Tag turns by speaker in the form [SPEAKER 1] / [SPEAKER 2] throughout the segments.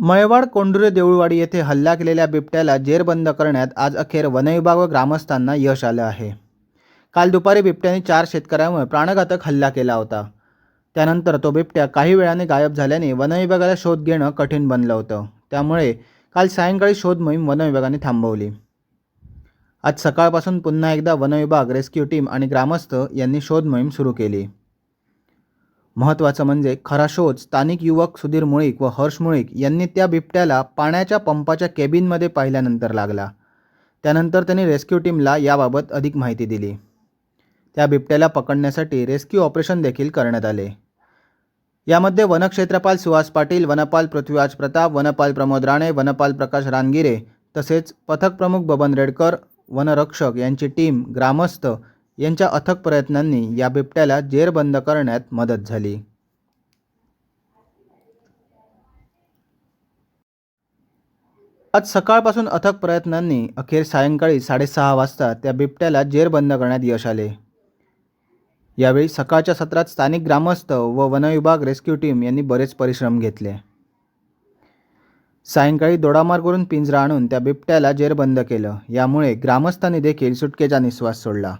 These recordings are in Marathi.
[SPEAKER 1] मळवाड कोंडुरे देऊळवाडी येथे हल्ला केलेल्या बिबट्याला जेरबंद करण्यात आज अखेर वनविभाग व ग्रामस्थांना यश आलं आहे. काल दुपारी बिबट्याने चार शेतकऱ्यांवर प्राणघातक हल्ला केला होता. त्यानंतर तो बिबट्या काही वेळाने गायब झाल्याने वनविभागाला शोध घेणं कठीण बनलं होतं. त्यामुळे काल सायंकाळी शोध मोहीम वनविभागाने थांबवली. आज सकाळपासून पुन्हा एकदा वनविभाग रेस्क्यू टीम आणि ग्रामस्थ यांनी शोध मोहीम सुरू केली. महत्त्वाचं म्हणजे खरा शोध स्थानिक युवक सुधीर मुळीक व हर्ष मुळीक यांनी त्या बिबट्याला पाण्याच्या पंपाच्या केबिनमध्ये पाहिल्यानंतर लागला. त्यानंतर त्यांनी रेस्क्यू टीमला याबाबत अधिक माहिती दिली. त्या बिबट्याला पकडण्यासाठी रेस्क्यू ऑपरेशन देखील करण्यात आले. यामध्ये वनक्षेत्रपाल सुहास पाटील वनपाल पृथ्वीराज प्रताप वनपाल प्रमोद राणे वनपाल प्रकाश रानगिरे तसेच पथक प्रमुख बबन रेडकर वनरक्षक यांची टीम ग्रामस्थ यांच्या अथक प्रयत्नांनी या बिबट्याला जेरबंद करण्यात मदत झाली. आज सकाळपासून अथक प्रयत्नांनी अखेर सायंकाळी साडेसहा वाजता त्या बिबट्याला जेरबंद करण्यात यश आले. यावेळी सकाळच्या सत्रात स्थानिक ग्रामस्थ व वनविभाग रेस्क्यू टीम यांनी बरेच परिश्रम घेतले. सायंकाळी दोडामार करून पिंजरा आणून त्या बिबट्याला जेरबंद केलं. यामुळे ग्रामस्थांनी देखील सुटकेचा निश्वास सोडला.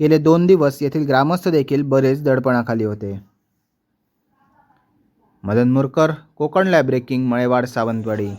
[SPEAKER 1] गेले दोन दिवस येथील ग्रामस्थ देखील बरेच दडपणाखाली होते. Madan Murkar Konkan lab breaking Malewad Sawantwadi.